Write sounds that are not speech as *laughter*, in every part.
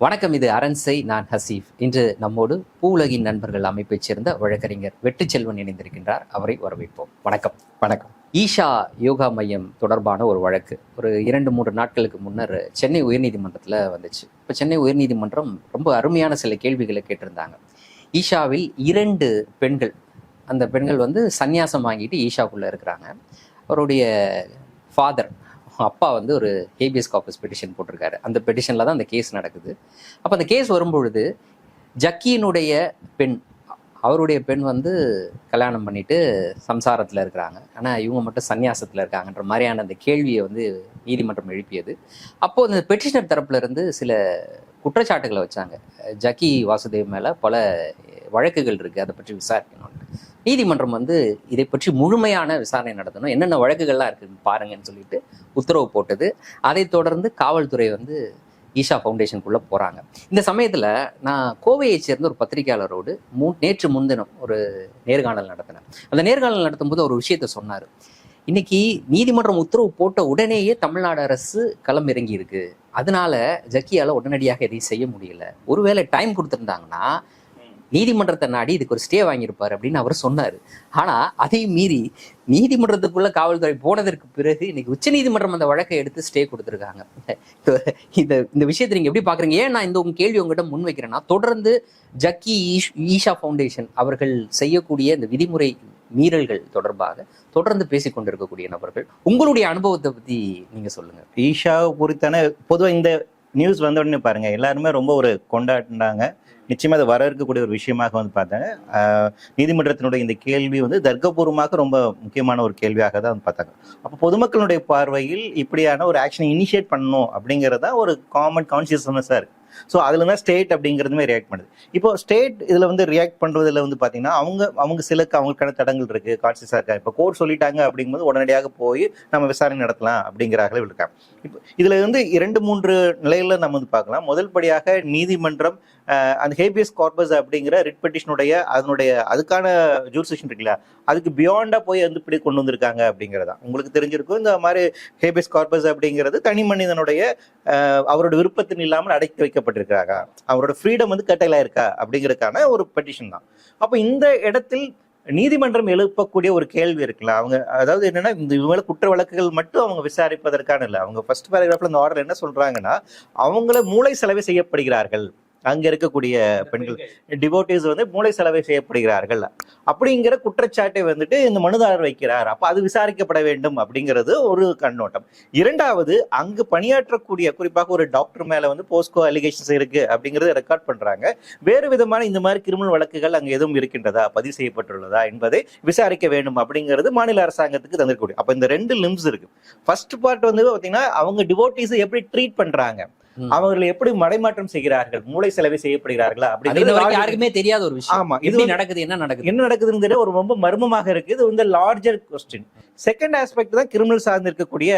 வணக்கம் இது அரண்சை நான் ஹசீஃப். இன்று நம்மோடு பூவுலகின் நண்பர்கள் அமைப்பைச் சேர்ந்த வழக்கறிஞர் வெட்டுச்செல்வன் இணைந்திருக்கின்றார். அவரை வரவேற்போம். வணக்கம். வணக்கம். ஈஷா யோகா மையம் தொடர்பான ஒரு வழக்கு. ஒரு இரண்டு மூன்று நாட்களுக்கு முன்னர் சென்னை உயர்நீதிமன்றத்தில் வந்துச்சு. இப்போ சென்னை உயர்நீதிமன்றம் ரொம்ப அருமையான சில கேள்விகளை கேட்டிருந்தாங்க. ஈஷாவில் இரண்டு பெண்கள் அந்த பெண்கள் வந்து சந்நியாசம் வாங்கிட்டு ஈஷாக்குள்ளே இருக்கிறாங்க. அவருடைய ஃபாதர் அப்பா வந்து ஒரு ஹேபியஸ் காப்பஸ் பெட்டிஷன் போட்டிருக்காரு. அந்த பெட்டிஷனில் தான் அந்த கேஸ் நடக்குது. அப்போ அந்த கேஸ் வரும்பொழுது ஜக்கியினுடைய பெண் அவருடைய பெண் வந்து கல்யாணம் பண்ணிட்டு சம்சாரத்தில் இருக்கிறாங்க. ஆனால் இவங்க மட்டும் சந்நியாசத்தில் இருக்காங்கன்ற மாதிரியான அந்த கேள்வியை வந்து நீதிமன்றம் எழுப்பியது. அப்போது அந்த பெட்டிஷனர் தரப்புல இருந்து சில குற்றச்சாட்டுகளை வச்சாங்க. ஜக்கி வாசுதேவ் மேலே பல வழக்குகள் இருக்குது அதை பற்றி விசாரிக்கணும். நீதிமன்றம் வந்து இதை பற்றி முழுமையான விசாரணை நடத்தணும். என்னென்ன வழக்குகள்லாம் இருக்குன்னு பாருங்கன்னு சொல்லிட்டு உத்தரவு போட்டது. அதைத் தொடர்ந்து காவல்துறை வந்து ஈஷா ஃபவுண்டேஷனுக்குள்ளே போகிறாங்க இந்த சமயத்தில் நான் கோவையைச் சேர்ந்த ஒரு பத்திரிகையாளரோடு மூ நேற்று முன்தினம் ஒரு நேர்காணல் நடத்தினேன். அந்த நேர்காணல் நடத்தும்போது ஒரு விஷயத்த சொன்னார். இன்னைக்கு நீதிமன்றம் உத்தரவு போட்ட உடனேயே தமிழ்நாடு அரசு களம் இறங்கி இருக்குது அதனால ஜக்கியால உடனடியாக எதையும் செய்ய முடியல. ஒருவேளை டைம் கொடுத்துருந்தாங்கன்னா நீதிமன்றத்தை நாடி இதுக்கு ஒரு ஸ்டே வாங்கியிருப்பார் அப்படின்னு அவர் சொன்னார். ஆனா அதையும் மீறி நீதிமன்றத்துக்குள்ள காவல்துறை போனதற்கு பிறகு இன்னைக்கு உச்ச நீதிமன்றம் அந்த வழக்கை எடுத்து ஸ்டே கொடுத்துருக்காங்க. இந்த இந்த விஷயத்தை நீங்க எப்படி பாக்குறீங்க? ஏன் நான் இந்த உங்க கேள்வி உங்ககிட்ட முன்வைக்கிறேன்னா தொடர்ந்து ஜக்கி ஈஷ்- ஈஷா ஃபவுண்டேஷன் அவர்கள் செய்யக்கூடிய இந்த விதிமுறை மீறல்கள் தொடர்பாக தொடர்ந்து பேசிக்கொண்டிருக்கக்கூடிய நபர்கள் உங்களுடைய அனுபவத்தை பத்தி நீங்க சொல்லுங்க. ஈஷாவை குறித்தான பொதுவாக இந்த நியூஸ் வந்த உடனே பாருங்க எல்லாருமே ரொம்ப ஒரு கொண்டாடினாங்க. நிச்சயமா அது வர இருக்கக்கூடிய ஒரு விஷயமாக வந்து பார்த்தாங்க. நீதிமன்றத்தினுடைய இந்த கேள்வி வந்து தர்க்கபூர்வமாக ரொம்ப முக்கியமான ஒரு கேள்வியாக தான் வந்து பார்த்தாங்க. அப்போ பொதுமக்களுடைய பார்வையில் இப்படியான ஒரு ஆக்ஷனை இனிஷியேட் பண்ணணும் அப்படிங்கிறது தான் ஒரு காமன் கான்சியஸ்னஸாக இருக்குது ஸோ அதுல தான் ஸ்டேட் அப்படிங்கிறதுமே ரியாக்ட் பண்ணுது. இப்போ ஸ்டேட் இதுல வந்து ரியாக்ட் பண்றதுல வந்து பாத்தீங்கன்னா அவங்க அவங்க சிலக்கு அவங்களுக்கான தடங்கள் இருக்கு. காட்சி இருக்கா இப்போ கோர்ட் சொல்லிட்டாங்க அப்படிங்கும்போது உடனடியாக போய் நம்ம விசாரணை நடத்தலாம் அப்படிங்கிறாங்களே இருக்காங்க. இப்போ இதுல வந்து இரண்டு மூன்று நிலையில நம்ம வந்து பார்க்கலாம். முதல் படியாக நீதிமன்றம் அந்த ஹேபியஸ் கார்பஸ் அப்படிங்கிற ரிட் பெட்டிஷனுடைய அதனுடைய அதுக்கான ஜூரிசிஷன் இருக்குல்ல அதுக்கு பியாண்டா போய் வந்து இப்படி கொண்டு வந்திருக்காங்க அப்படிங்கிறதா. உங்களுக்கு தெரிஞ்சிருக்கும் இந்த மாதிரி ஹேபியஸ் கார்பஸ் அப்படிங்கிறது தனி மனிதனுடைய அவரோட விருப்பத்தின் இல்லாமல் அடைத்து வைக்கப்பட்டிருக்காங்க அவரோட ஃப்ரீடம் வந்து கட்டையிலாயிருக்கா அப்படிங்கிறதுக்கான ஒரு பெட்டிஷன் தான். அப்போ இந்த இடத்தில் நீதிமன்றம் எழுப்பக்கூடிய ஒரு கேள்வி இருக்குல்ல அவங்க அதாவது என்னன்னா இந்த இவங்கள குற்ற வழக்குகள் மட்டும் அவங்க விசாரிப்பதற்கான இல்லை. அவங்க ஃபர்ஸ்ட் பேராகிராஃபில் இந்த ஆர்டர் என்ன சொல்றாங்கன்னா அவங்கள மூளை செலவை செய்யப்படுகிறார்கள். அங்க இருக்கக்கூடிய பெண்கள். டிவோட்டிஸ் வந்து மூளை செலவை செய்யப்படுகிறார்கள். அப்படிங்கிற குற்றச்சாட்டை வந்துட்டு இந்த மனுதாரர் வைக்கிறார். அப்ப அது விசாரிக்கப்பட வேண்டும் அப்படிங்கிறது ஒரு கண்ணோட்டம். இரண்டாவது அங்கு பணியாற்றக்கூடிய குறிப்பாக ஒரு டாக்டர் மேல வந்து போஸ்கோ அலிகேஷன்ஸ் இருக்கு அப்படிங்கறத ரெக்கார்ட் பண்றாங்க. வேறு விதமான இந்த மாதிரி கிரிமினல் வழக்குகள் அங்க எதுவும் இருக்கின்றதா? பதிவு செய்யப்பட்டுள்ளதா? என்பதை விசாரிக்க வேண்டும் அப்படிங்கிறது மாநில அரசாங்கத்துக்கு தந்திருக்கக்கூடிய. அப்ப இந்த ரெண்டு லிம்ஸ் இருக்கு. ஃபர்ஸ்ட் பார்ட் வந்து பாத்தீங்கன்னா அவங்க டிவோட்டிஸ் எப்படி ட்ரீட் பண்றாங்க. அவர்களை எப்படி மடைமாற்றம் செய்கிறார்கள்? மூளை செலவை செய்யப்படுகிறார்களா? larger- யாருக்குமே தெரியாத ஒரு விஷயம். ஆமா இது நடக்குது என்ன நடக்குது? என்ன நடக்குதுங்கிறது ஒரு ரொம்ப மர்மமாக இருக்கு. இது வந்து லார்ஜர் கொஸ்டின் செகண்ட் ஆஸ்பெக்ட் தான் கிரிமினல் சார்ந்து இருக்கக்கூடிய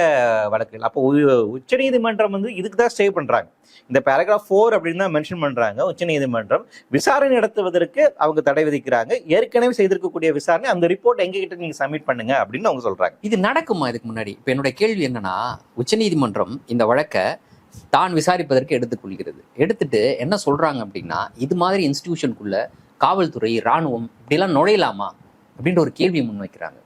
வழக்குகள். அப்போ உச்ச நீதிமன்றம் வந்து இதுக்கு தான் ஸ்டே பண்றாங்க. இந்த பேராகிராஃப் ஃபோர் அப்படின்னு தான் மென்ஷன் பண்றாங்க. உச்ச நீதிமன்றம் விசாரணை நடத்துவதற்கு அவங்க தடை விதிக்கிறாங்க. ஏற்கனவே செய்திருக்கக்கூடிய விசாரணை அந்த ரிப்போர்ட் எங்க கிட்ட நீங்க சப்மிட் பண்ணுங்க அப்படின்னு அவங்க சொல்றாங்க. இது நடக்குமா இதுக்கு முன்னாடி? இப்ப என்னுடைய கேள்வி என்னன்னா உச்சநீதிமன்றம் இந்த வழக்கை தான் விசாரிப்பதற்கு எடுத்துக்கொள்கிறது. எடுத்துட்டு என்ன சொல்றாங்க அப்படின்னா இது மாதிரி இன்ஸ்டிடியூஷனுக்குள்ள காவல்துறை இராணுவம் இப்படிலாம் நுழையலாமா? அப்படின்ற ஒரு கேள்வியை முன்வைக்கிறாங்க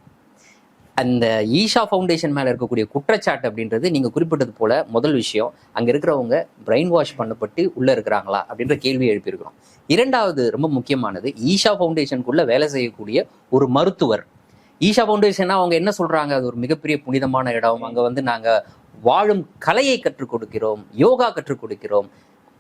அந்த ஈஷா ஃபவுண்டேஷன் மேலே இருக்கக்கூடிய குற்றச்சாட்டு அப்படின்றது நீங்க குறிப்பிட்டது போல முதல் விஷயம் அங்க இருக்கிறவங்க பிரெயின் வாஷ் பண்ணப்பட்டு உள்ள இருக்கிறாங்களா? அப்படின்ற கேள்வியை எழுப்பியிருக்கிறோம். இரண்டாவது ரொம்ப முக்கியமானது ஈஷா ஃபவுண்டேஷனுக்குள்ளே வேலை செய்யக்கூடிய ஒரு மருத்துவர். ஈஷா ஃபவுண்டேஷன்னா அவங்க என்ன சொல்றாங்க? அது ஒரு மிகப்பெரிய புனிதமான இடம். அங்க வந்து நாங்க வாழும் கலையை கற்றுக் கொடுக்கிறோம் யோகா கற்றுக் கொடுக்கிறோம்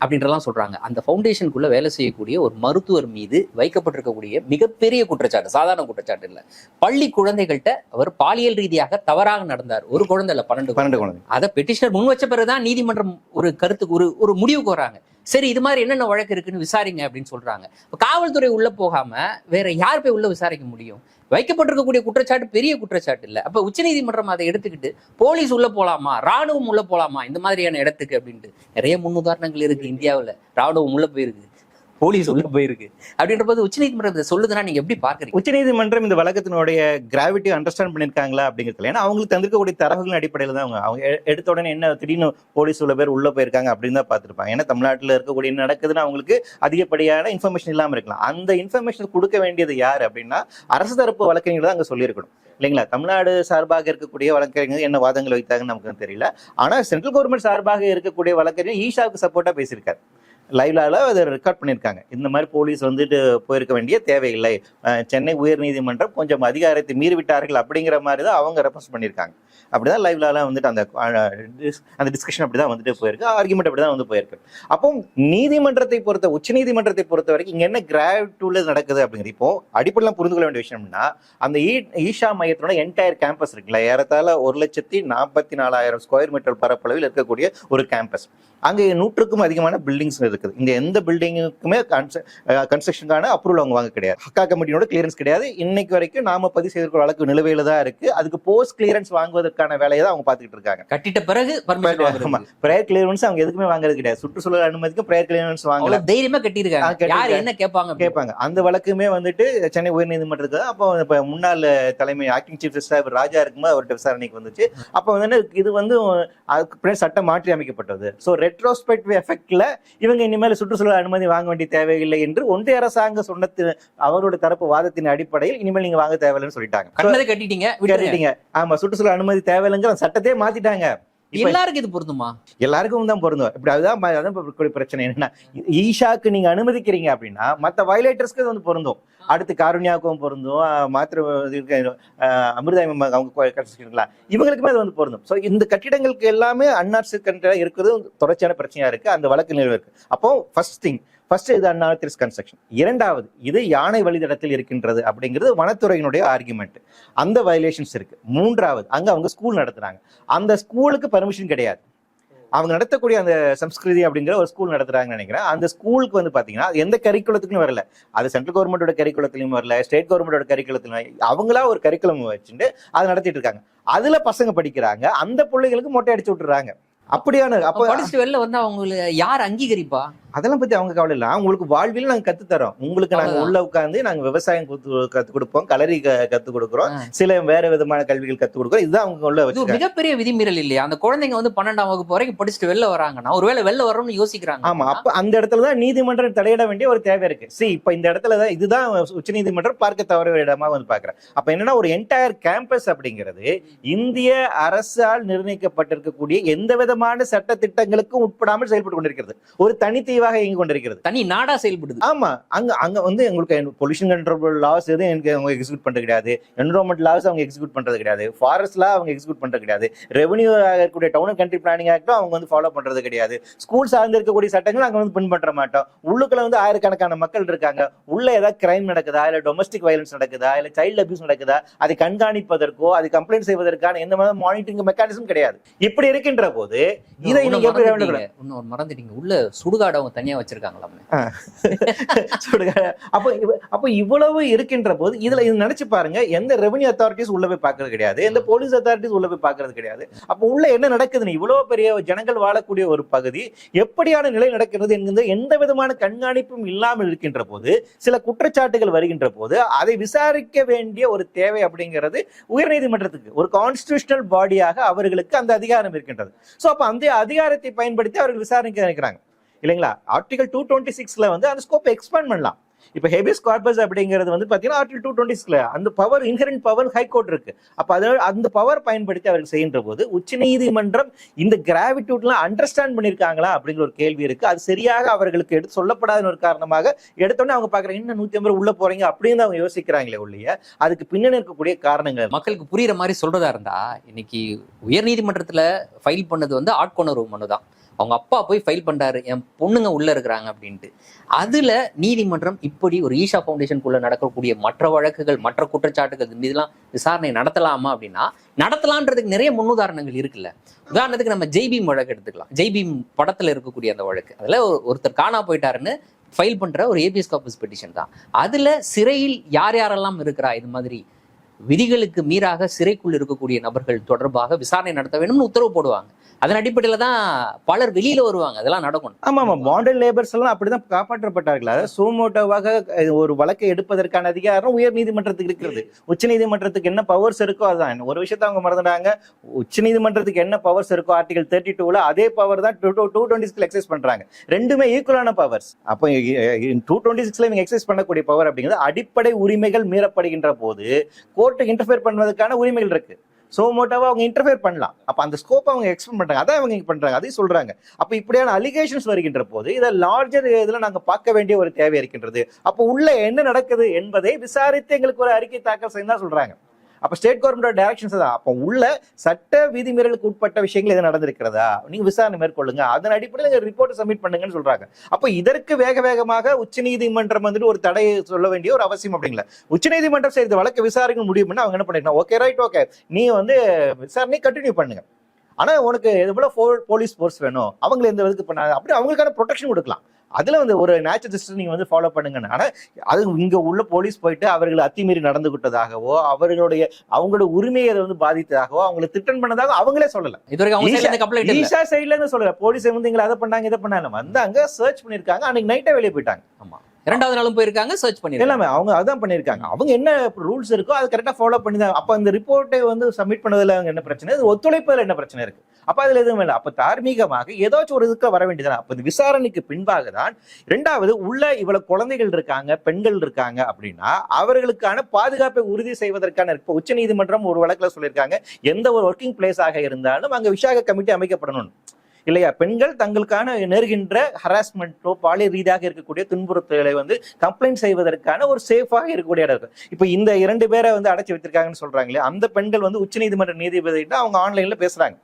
அப்படின்றலாம் சொல்றாங்க. அந்த ஃபவுண்டேஷனுக்குள்ள வேலை செய்யக்கூடிய ஒரு மருத்துவர் மீது வைக்கப்பட்டிருக்கக்கூடிய மிகப்பெரிய குற்றச்சாட்டு சாதாரண குற்றச்சாட்டு இல்ல. பள்ளி குழந்தைகள்கிட்ட அவர் பாலியல் ரீதியாக தவறாக நடந்தார். ஒரு குழந்தை இல்ல பன்னெண்டு பன்னெண்டு குழந்தை. அதை பெட்டிஷனர் முன் வச்ச பிறகுதான் நீதிமன்றம் ஒரு கருத்துக்கு ஒரு ஒரு முடிவுக்கு வராங்க. சரி இது மாதிரி என்னென்ன வழக்கு இருக்குன்னு விசாரிங்க அப்படின்னு சொல்றாங்க. இப்ப காவல்துறை உள்ள போகாம வேற யார் போய் உள்ள விசாரிக்க முடியும்? வைக்கப்பட்டிருக்கக்கூடிய குற்றச்சாட்டு பெரிய குற்றச்சாட்டு இல்ல. அப்போ உச்சநீதிமன்றம் அதை எடுத்துக்கிட்டு போலீஸ் உள்ள போலாமா? ராணுவம் உள்ள போலாமா? இந்த மாதிரியான இடத்துக்கு அப்படின்ட்டு நிறைய முன்னுதாரணங்கள் இருக்கு இந்தியாவுல. ராணுவம் உள்ள போயிருக்கு. போலீஸ் உள்ள போயிருக்கு. அப்படின்ற போது உச்சநீதிமன்றம் இதை சொல்லுதுன்னா நீங்க எப்படி பாக்குறீங்க உச்சநீதிமன்றம் இந்த வழக்கத்தினுடைய கிராவிட்டி அண்டர்ஸ்டாண்ட் பண்ணிருக்காங்களா அப்படிங்கிறது ஏன்னா அவங்களுக்கு தந்திருக்கக்கூடிய தரவுகளின் அடிப்படையில் தான் அவங்க. அவங்க எடுத்த உடனே என்ன திடீர்னு போலீஸ் உள்ள பேர் உள்ள போயிருக்காங்க அப்படின்னு தான் பார்த்துருப்பாங்க. ஏன்னா தமிழ்நாட்டில் இருக்கக்கூடிய என்ன நடக்குதுன்னு அவங்களுக்கு அதிகப்படியான இன்ஃபர்மேஷன் இல்லாமல் இருக்கலாம். அந்த இன்ஃபர்மேஷன் கொடுக்க வேண்டியது யார் அப்படின்னா அரசு தரப்பு வழக்கறிஞர் தான் அங்க சொல்லியிருக்கணும். இல்லைங்களா? தமிழ்நாடு சார்பாக இருக்கக்கூடிய வழக்கறிஞர் என்ன வாதங்கள் வைத்தாங்கன்னு நமக்கு தெரியல. ஆனால் சென்ட்ரல் கவர்மெண்ட் சார்பாக இருக்கக்கூடிய வழக்கறிஞர் ஈஷாவுக்கு சப்போர்ட்டாக பேசியிருக்காரு. லைவ்லால அதை ரெக்கார்ட் பண்ணியிருக்காங்க. இந்த மாதிரி போலீஸ் வந்துட்டு போயிருக்க வேண்டிய தேவையில்லை. சென்னை உயர்நீதிமன்றம் கொஞ்சம் அதிகாரத்தை மீறிவிட்டார்கள் அப்படிங்கிற மாதிரி தான் அவங்க ரெஃபரன்ஸ் பண்ணியிருக்காங்க. அப்படிதான் லைவ்லால வந்துட்டு அந்த அந்த டிஸ்கஷன் அப்படிதான் வந்துட்டு போயிருக்கு. ஆர்குமெண்ட் அப்படிதான் வந்து போயிருக்கு. அப்போ நீதிமன்றத்தை பொறுத்த உச்ச நீதிமன்றத்தை பொறுத்த வரைக்கும் இங்க என்ன கிராவிட்டியூல நடக்குது அப்படிங்கிறது? இப்போ அடிப்படையில் புரிந்து கொள்ள வேண்டிய விஷயம்னா அந்த ஈ- ஈஷா மையத்தோட என்டையர் கேம்பஸ் இருக்குல்ல ஏறத்தாழ ஒரு லட்சத்தி நாற்பத்தி நாலாயிரம் ஸ்கொயர் மீட்டர் பரப்பளவில் இருக்கக்கூடிய ஒரு கேம்பஸ் அங்கே நூற்றுக்கும் அதிகமான பில்டிங்ஸ் இருக்குது. இந்த எந்த பில்டிங்குக்குமே கன்ஸ்ட்ரக்ஷனுக்கான அப்ரூவல் அவங்க வாங்க கிடையாது. ஹக்கா கமிட்டியோட கிளியரன்ஸ் கிடையாது. இன்னைக்கு வரைக்கும் நாம பதிவு செய்திருக்கிற வழக்கு நிலுவையில தான் இருக்கு. அதுக்கு போஸ்ட் கிளியரன்ஸ் வாங்குவதற்கான வேலையை தான் அவங்க பார்த்துக்கிட்டு இருக்காங்க. கட்டிட்ட பிறகு பிரேயர் கிளியரன்ஸ் அவங்க எதுக்குமே வாங்குறது கிடையாது. சுற்றுச்சூழல் அனுமதிக்கும் பிரேயர் கிளியரன்ஸ் வாங்கல. தைரியமா கட்டியிருக்காங்க. யார் என்ன கேட்பாங்க. கேட்பாங்க. அந்த வழக்குமே வந்துட்டு சென்னை உயர்நீதிமன்றத்துக்கு அப்போ இப்ப முன்னாள் தலைமை ஆக்டிங் சீஃப் ஜஸ்டிஸ் ராஜா இருக்கும்போது அவர்கிட்ட விசாரணைக்கு வந்துச்சு. அப்போ வந்து இது வந்து அதுக்கு சட்டம் மாற்றி அமைக்கப்பட்டது. ஸோ ரெட்ரோஸ்பெக்டிவ் எஃபெக்ட்ல இவங்க இனிமேல் சுற்றுச்சூழல் அனுமதி வாங்க வேண்டிய தேவையில்லை என்று ஒன்றிய அரசாங்க சொன்னது அவரோட தரப்பு வாதத்தின் அடிப்படையில் இனிமேல் நீங்க வாங்க தேவையில்லைன்னு சொல்லிட்டாங்க கட்டிட்டீங்க. கேட்டுட்டீங்க ஆமா சுற்றுச்சூழல் அனுமதி தேவையில்லைங்கிற சட்டத்தையே மாத்திட்டாங்க எல்லாருக்கும் இது பொருந்துமா எல்லாருக்கும் தான் பொருந்தும் இப்படி அதுதான் அதான் பிரச்சனை என்னன்னா ஈஷாக்கு நீங்க அனுமதிக்கிறீங்க அப்படின்னா மத்த வயலேட்டர்ஸ்க்கு வந்து பொருந்தும் அடுத்து காருண்யாவுக்கும் பொருந்தும் மாத்திர மாத்திரை அவங்க கொ- கட்டிருக்கீங்களா இவங்களுக்குமே அது வந்து பொருந்தும். ஸோ இந்த கட்டிடங்களுக்கு எல்லாமே அன்னார்சி கண்ட்ரில இருக்கிறது தொடர்ச்சியான பிரச்சனையா இருக்கு. அந்த வழக்கு நிலவு இருக்கு. அப்போ ஃபர்ஸ்ட் திங் ஃபர்ஸ்ட் இது அன்னார்த்திஸ் கன்ஸ்ட்ரக்ஷன் இரண்டாவது இது யானை வழித்தடத்தில் இருக்கின்றது அப்படிங்கிறது வனத்துறையினுடைய ஆர்குமெண்ட் அந்த வயலேஷன்ஸ் இருக்கு. மூன்றாவது அங்க அவங்க ஸ்கூல் நடத்துறாங்க. அந்த ஸ்கூலுக்கு பர்மிஷன் கிடையாது. அவங்க நடத்தக்கூடிய அந்த சம்ஸ்கிருதி அப்படிங்கிற ஒரு ஸ்கூல் நடத்துறாங்கன்னு நினைக்கிறேன். அந்த ஸ்கூலுக்கு வந்து பாத்தீங்கன்னா எந்த கரிக்குலத்துக்கும் வரல. அது சென்ட்ரல் கவர்மெண்டோட கரிக்குலத்திலையும் வரல ஸ்டேட் கவர்மெண்டோட கரிக்குலத்திலும் அவங்களா ஒரு கரிக்குலம் வச்சுட்டு அதை நடத்திட்டு இருக்காங்க. அதுல பசங்க படிக்கிறாங்க. அந்த பிள்ளைகளுக்கு மொட்டை அடிச்சு விட்டுறாங்க. அப்படியான அப்ப படிச்சுட்டு வெளில வந்து அவங்களுக்கு யார் அங்கீகரிப்பா? அதெல்லாம் பத்தி அவங்க கவலை இல்லை. உங்களுக்கு வாழ்வியல் நாங்க கத்து தரோம். உங்களுக்கு நாங்க. உள்ள உட்கார்ந்து நாங்க விவசாயம் கத்து கொடுப்போம். கலரி கத்து கொடுக்குறோம். சில வேற விதமான கல்விகள் கத்து கொடுக்குறோம். இதுதான் அவங்க உள்ள மிகப்பெரிய விதிமீறல் இல்லையா? அந்த குழந்தைங்க வந்து பன்னெண்டாம் வகுப்பு வரைக்கும் படிச்சுட்டு வெளில வராங்கன்னா ஒருவேளை வெளில வரோம்னு யோசிக்கிறாங்க. ஆமா. அப்ப அந்த இடத்துல தான் நீதிமன்றம் தலையிட வேண்டிய ஒரு தேவை இருக்கு. சி இப்ப இந்த இடத்துல தான் இதுதான் உச்சநீதிமன்றம் பார்க்க தவற இடமா வந்து பாக்குறேன் அப்ப என்னன்னா ஒரு என்டையர் கேம்பஸ் அப்படிங்கிறது இந்திய அரசால் நிர்ணயிக்கப்பட்டிருக்கக்கூடிய எந்த விதமான சட்ட திட்டங்களுக்கும் உட்படாமல் செயல்பட்டு கொண்டிருக்கிறது. ஒரு தனித்தீவாக இயங்கி கொண்டிருக்கிறது. தனி நாடா செயல்படுது. ஆமா அங்க அங்க வந்து உங்களுக்கு பொல்யூஷன் கண்ட்ரோல் லாஸ் எதுவும் எனக்கு அவங்க எக்ஸிக்யூட் பண்றது கிடையாது. என்வரன்மெண்ட் லாஸ் அவங்க எக்ஸிக்யூட் பண்றது கிடையாது. ஃபாரஸ்ட் லா அவங்க எக்ஸிக்யூட் பண்றது கிடையாது. ரெவன்யூ இருக்கக்கூடிய டவுன் அண்ட் கண்ட்ரி பிளானிங் ஆக்டும் அவங்க வந்து ஃபாலோ பண்றது கிடையாது. ஸ்கூல் சார்ந்து இருக்கக்கூடிய சட்டங்கள் நாங்க வந்து பின்பற்ற மாட்டோம். உள்ளுக்குள்ள வந்து ஆயிரக்கணக்கான மக்கள் இருக்காங்க. உள்ள ஏதாவது கிரைம் நடக்குதா? இல்ல டொமஸ்டிக் வயலன்ஸ் நடக்குதா? இல்ல சைல்டு அபியூஸ் நடக்குதா? அதை கண்காணிப்பதற்கோ அதை கம்ப்ளைண்ட் செய்வதற்கான எந்த மாதிரி மானிட்டரிங் மெக்கானிசம் கிடையாது. இப்படி இருக்கின்ற போது இதை நீங்க எப்படி மறந்துட்டீங்க. உள்ள சுடுகாடு அவங்க தனியா வச்சிருக்காங்களாமே. சொல்லுங்க. அப்போ அப்போ இவ்வளவு இருக்கின்ற போது இதுல இது நினைச்சு பாருங்க எந்த ரெவன்யூ அத்தாரிட்டிஸ் உள்ள போய் பாக்குறது கிடையாது எந்த போலீஸ் அத்தாரிட்டிஸ் உள்ள போய் பாக்குறது கிடையாது. அப்போ உள்ள என்ன நடக்குதுன்னு இவ்வளவு பெரிய ஜனங்கள் வாழக்கூடிய ஒரு பகுதி எப்படியான நிலை நடக்கிறது என்கிற எந்த விதமான கண்காணிப்பும் இல்லாமல் இருக்கின்ற போது சில குற்றச்சாட்டுகள் வருகின்ற போது அதை விசாரிக்க வேண்டிய ஒரு தேவை அப்படிங்கிறது உயர்நீதிமன்றத்துக்கு ஒரு கான்ஸ்டியூஷனல் பாடியாக அவர்களுக்கு அந்த அதிகாரம் இருக்கின்றது. சோ அப்ப அந்த அதிகாரத்தை பயன்படுத்தி அவர்கள் விசாரிக்க நினைக்கிறாங்க. இல்லைங்களா? ஆர்டிகல் டூ டுவெண்ட்டி சிக்ஸ்ல வந்து அந்த ஸ்கோப் எக்ஸ்பேண்ட் பண்ணலாம். இப்போ ஹெபிஸ் கார்பஸ் அப்படிங்கிறது வந்து பார்த்தீங்கன்னா ஆர்டிகல் டூ டுவெண்ட்டி சிக்ஸ்ல அந்த பவர் இன்ஹரண்ட் பவர் ஹைகோர்ட் இருக்கு. அப்போ அது அந்த பவர் பயன்படுத்தி அவர்கள் செய்கின்ற போது உச்சநீதிமன்றம் இந்த கிராவிடியூட்லாம் அண்டர்ஸ்டாண்ட் பண்ணியிருக்காங்களா அப்படிங்கிற ஒரு கேள்வி இருக்கு. அது சரியாக அவர்களுக்கு எடுத்து சொல்லப்படாத ஒரு காரணமாக எடுத்தோடனே அவங்க பார்க்குறாங்க இன்னும் நூத்தி ஐம்பது உள்ள போறீங்க அப்படின்னு அவங்க யோசிக்கிறாங்களே ஒழிய அதுக்கு பின்னணி இருக்கக்கூடிய காரணங்கள். மக்களுக்கு புரியுற மாதிரி சொல்றதா இருந்தா இன்னைக்கு உயர்நீதிமன்றத்துல ஃபைல் பண்ணது வந்து ஆட்கொணர்வு மனு தான். அவங்க அப்பா போய் ஃபைல் பண்ணுறாரு என் பொண்ணுங்க உள்ளே இருக்கிறாங்க அப்படின்ட்டு. அதில் நீதிமன்றம் இப்படி ஒரு ஈஷா ஃபவுண்டேஷனுக்குள்ள நடக்கக்கூடிய மற்ற வழக்குகள் மற்ற குற்றச்சாட்டுகள் மீதெல்லாம் விசாரணை நடத்தலாமா அப்படின்னா நடத்தலான்றதுக்கு நிறைய முன்னுதாரணங்கள் இருக்குல்ல. உதாரணத்துக்கு நம்ம ஜெய்பீம் வழக்கு எடுத்துக்கலாம். ஜெய்பீம் படத்தில் இருக்கக்கூடிய அந்த வழக்கு. அதில் ஒரு- ஒருத்தர் காணா போயிட்டாருன்னு ஃபைல் பண்ணுற ஒரு ஏபிஎஸ் காப்பஸ் பெட்டிஷன் தான். அதில் சிறையில் யார் யாரெல்லாம் இருக்கிறா இது மாதிரி விதிகளுக்கு மீறாக சிறைக்குள் இருக்கக்கூடிய நபர்கள் தொடர்பாக விசாரணை நடத்த வேண்டும்னு உத்தரவு போடுவாங்க. அதன் அடிப்படையில் தான் பலர் வெளியில வருவாங்க. அதெல்லாம் நடக்கும் ஆமா ஆமா. மாடல் லேபர்ஸ் எல்லாம் அப்படிதான் காப்பாற்றப்பட்டார்கள். அதாவது சோமோட்டோவாக ஒரு வழக்கை எடுப்பதற்கான அதிகாரம் உயர் நீதிமன்றத்துக்கு இருக்கிறது. உச்ச நீதிமன்றத்துக்கு என்ன பவர்ஸ் இருக்கோ அதுதான். ஒரு விஷயத்த அவங்க மறந்துட்டாங்க. உச்ச நீதிமன்றத்துக்கு என்ன பவர்ஸ் இருக்கோ ஆர்டிகல் தேர்ட்டி டூல அதே பவர் தான் டூ டூ டுவெண்ட்டி சிக்ஸ்ல எக்ஸைஸ் பண்றாங்க. ரெண்டுமே ஈக்குவலான பவர்ஸ் அப்போ டூ டுவெண்ட்டி சிக்ஸ்ல இவங்க எக்ஸைஸ் பண்ணக்கூடிய பவர் அப்படிங்கிறது அடிப்படை உரிமைகள் மீறப்படுகின்ற போது கோர்ட்டு இன்டர்ஃபியர் பண்ணுவதற்கான உரிமைகள் இருக்கு. ஸோ மோட்டாவாக அவங்க இன்டர்ஃபியர் பண்ணலாம். அப்போ அந்த ஸ்கோப் அவங்க எக்ஸ்பிளைன் பண்ணுறாங்க அதான் அவங்க இங்கே பண்ணுறாங்க அதையும் சொல்கிறாங்க அப்போ இப்படியான அலிகேஷன்ஸ் வருகின்ற போது இதை லார்ஜர் இதில் நாங்கள் பார்க்க வேண்டிய ஒரு தேவை இருக்கின்றது. அப்போ உள்ள என்ன நடக்குது என்பதை விசாரித்து எங்களுக்கு ஒரு அறிக்கை தாக்கல் செய்ய தான் அப்போ ஸ்டேட் கவர்மெண்டோட டைரக்ஷன்ஸ் தான் அப்போ உள்ள சட்ட விதிமீறலுக்கு உட்பட்ட விஷயங்கள் எது நடந்திருக்கிறதா? நீங்கள் விசாரணை மேற்கொள்ளுங்க. அதன் அடிப்படையில் நீங்கள் ரிப்போர்ட் சப்மிட் பண்ணுங்கன்னு சொல்கிறாங்க அப்போ இதற்கு வேக வேகமாக உச்சநீதிமன்றம் வந்துட்டு ஒரு தடையை சொல்ல வேண்டிய ஒரு அவசியம் அப்படிங்களா உச்சநீதிமன்றம் சரி இந்த வழக்கு விசாரிக்க முடியும் அவங்க என்ன பண்ணிருக்கணும் ஓகே ரைட் ஓகே நீ வந்து விசாரணை கண்டினியூ பண்ணுங்க. ஆனால் உனக்கு எவ்வளவு போலீஸ் ஃபோர்ஸ் வேணும்? அவங்களை எந்த விதத்துக்கு பண்ணாங்க அப்படி அவங்களுக்கான ப்ரொடெக்ஷன் கொடுக்கலாம். அதுல வந்து ஒரு நேச்சர் சிஸ்டம் நீங்க வந்து ஃபாலோ பண்ணுங்கன்னு. ஆனா அது இங்க உள்ள போலீஸ் போயிட்டு அவர்கள் அத்துமீறி நடந்து கொண்டதாகவோ அவர்களுடைய அவங்களோட உரிமையை வந்து பாதித்ததாகவோ அவங்களை திட்டம் பண்ணதாக அவங்களே சொல்லல. இது வரைக்கும் அவங்க சைடுல இருந்து கம்ப்ளைண்ட் இல்ல. ஈஷா சைட்ல இருந்து சொல்லல. போலீஸ் வந்து எங்களை அதை பண்ணாங்க இதை பண்ணாங்க. வந்தாங்க சர்ச் பண்ணிருக்காங்க அன்னைக்கு நைட்டே வெளியே போயிட்டாங்க. ஆமா. இரண்டாவது நாளும் போயிருக்காங்க சர்ச் பண்ணிருக்காங்க எல்லாமே அவங்க அதான் பண்ணிருக்காங்க அவங்க என்ன ரூல்ஸ் இருக்கோ அது கரெக்டா ஃபாலோ பண்ணி தான் அப்ப அந்த ரிப்போர்ட்டை வந்து சப்மிட் பண்ணதுல அவங்க என்ன பிரச்சனை? இது ஒத்துழைப்பதுல என்ன பிரச்சனை இருக்கு? அப்ப அதுல எதுவும் இல்லை அப்ப தார்மீகமாக ஏதாச்சும் ஒரு இதுக்கு வர வேண்டியதுதான் அப்ப இந்த விசாரணைக்கு பின்பாக தான் ரெண்டாவது உள்ள இவ்வளவு குழந்தைகள் இருக்காங்க பெண்கள் இருக்காங்க அப்படின்னா அவர்களுக்கான பாதுகாப்பை உறுதி செய்வதற்கான இப்ப உச்ச நீதிமன்றம் ஒரு வழக்குல சொல்லியிருக்காங்க எந்த ஒரு ஒர்க்கிங் பிளேஸ் ஆக இருந்தாலும் அங்க விசாக கமிட்டி அமைக்கப்படணும். இல்லையா? பெண்கள் தங்களுக்கான நேர்கின்ற ஹராஸ்மெண்ட்டோ பாலியல் ரீதியாக இருக்கக்கூடிய துன்புறுத்தலை வந்து கம்ப்ளைண்ட் செய்வதற்கான ஒரு சேஃபாக இருக்கக்கூடிய இடம் இருக்கு. இப்போ இந்த இரண்டு பேரை வந்து அடைச்சி வச்சிருக்காங்கன்னு சொல்றாங்களே அந்த பெண்கள் வந்து உச்சநீதிமன்ற நீதிபதிகிட்ட அவங்க ஆன்லைன்ல பேசுறாங்க.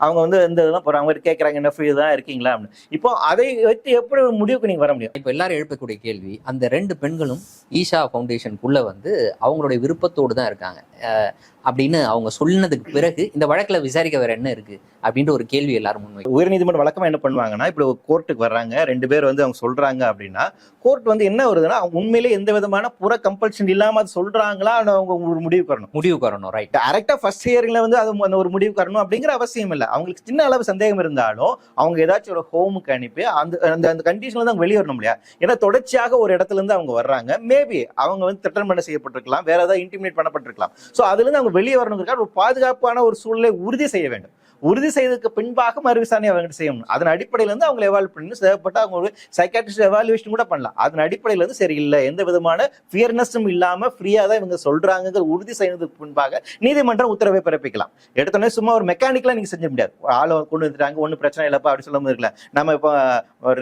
அவங்க வந்து இந்த இதெல்லாம் போகிறாங்க அவங்க கேட்கறாங்க என்ன ஃப்ரீ தான் இருக்கீங்களா? அப்படின்னு. இப்போ அதை வச்சு எப்படி முடிவுக்கு நீங்க வர முடியும்? இப்ப எல்லாரும் எழுப்பக்கூடிய கேள்வி அந்த ரெண்டு பெண்களும் ஈஷா ஃபவுண்டேஷனுக்குள்ளே வந்து அவங்களுடைய விருப்பத்தோடு தான் இருக்காங்க. அஹ் அப்படின்னு அவங்க சொன்னதுக்கு பிறகு இந்த வழக்குல விசாரிக்க வேற என்ன இருக்கு? அப்படின்ற ஒரு கேள்வி எல்லாரும் முன்வை உயர்நீதிமன்றம் வழக்கமா என்ன பண்ணுவாங்கன்னா இப்படி கோர்ட்டுக்கு வர்றாங்க ரெண்டு பேர் வந்து அவங்க சொல்றாங்க அப்படின்னா கோர்ட் வந்து என்ன வருதுன்னா அவங்க உண்மையிலே எந்த விதமான புற கம்பல்ஷன் இல்லாம அது சொல்றாங்களா அவங்க ஒரு முடிவுக்கு வரணும் முடிவுக்கு வரணும் ரைட் டைரக்டா ஃபர்ஸ்ட் ஹியரிங்ல வந்து அது அந்த ஒரு முடிவுக்கு வரணும் அப்படிங்கிற அவசியம் இல்லை. அவங்களுக்கு சின்ன அளவு சந்தேகம் இருந்தாலும் அவங்க ஏதாச்சும் ஒரு ஹோமுக்கு அனுப்பி அந்த அந்த அந்த கண்டிஷன்ல தான் அவங்க வெளியே வரணும் இல்லையா? ஏன்னா தொடர்ச்சியாக ஒரு இடத்துல இருந்து அவங்க வர்றாங்க. மேபி அவங்க வந்து திட்டம் பண்ண செய்யப்பட்டிருக்கலாம் வேற ஏதாவது இன்டிமேட் பண்ணப்பட்டிருக்கலாம். ஸோ அதுல இருந்து அவங்க வெளியே வரணுங்கிறதுக்காக ஒரு பாதுகாப்பான ஒரு சூழ்நிலை உறுதி செய்ய வேண்டும். உறுதி செய்ததுக்கு பின்பாக மறு விசாரணை அவங்க செய்யணும். அதன் அடிப்படையில இருந்து அவங்க எவால்வ் பண்ணி தேவைப்பட்ட அவங்க ஒரு சைக்காட்ரிஸ்ட் எவாலுவேஷன் கூட பண்ணலாம். அதன் அடிப்படையில இருந்து சரி இல்லை எந்த விதமான ஃபியர்னஸும் இல்லாம ஃப்ரீயா தான் இவங்க சொல்றாங்கிற உறுதி செய்ததுக்கு பின்பாக நீதிமன்றம் உத்தரவை பிறப்பிக்கலாம். எடுத்தோடனே சும்மா ஒரு மெக்கானிக்கலா நீங்க செஞ்ச முடியாது. ஆளை கொண்டு வந்துட்டாங்க ஒன்றும் பிரச்சனை இல்லப்பா அப்படி சொல்ல முடியல. நம்ம இப்போ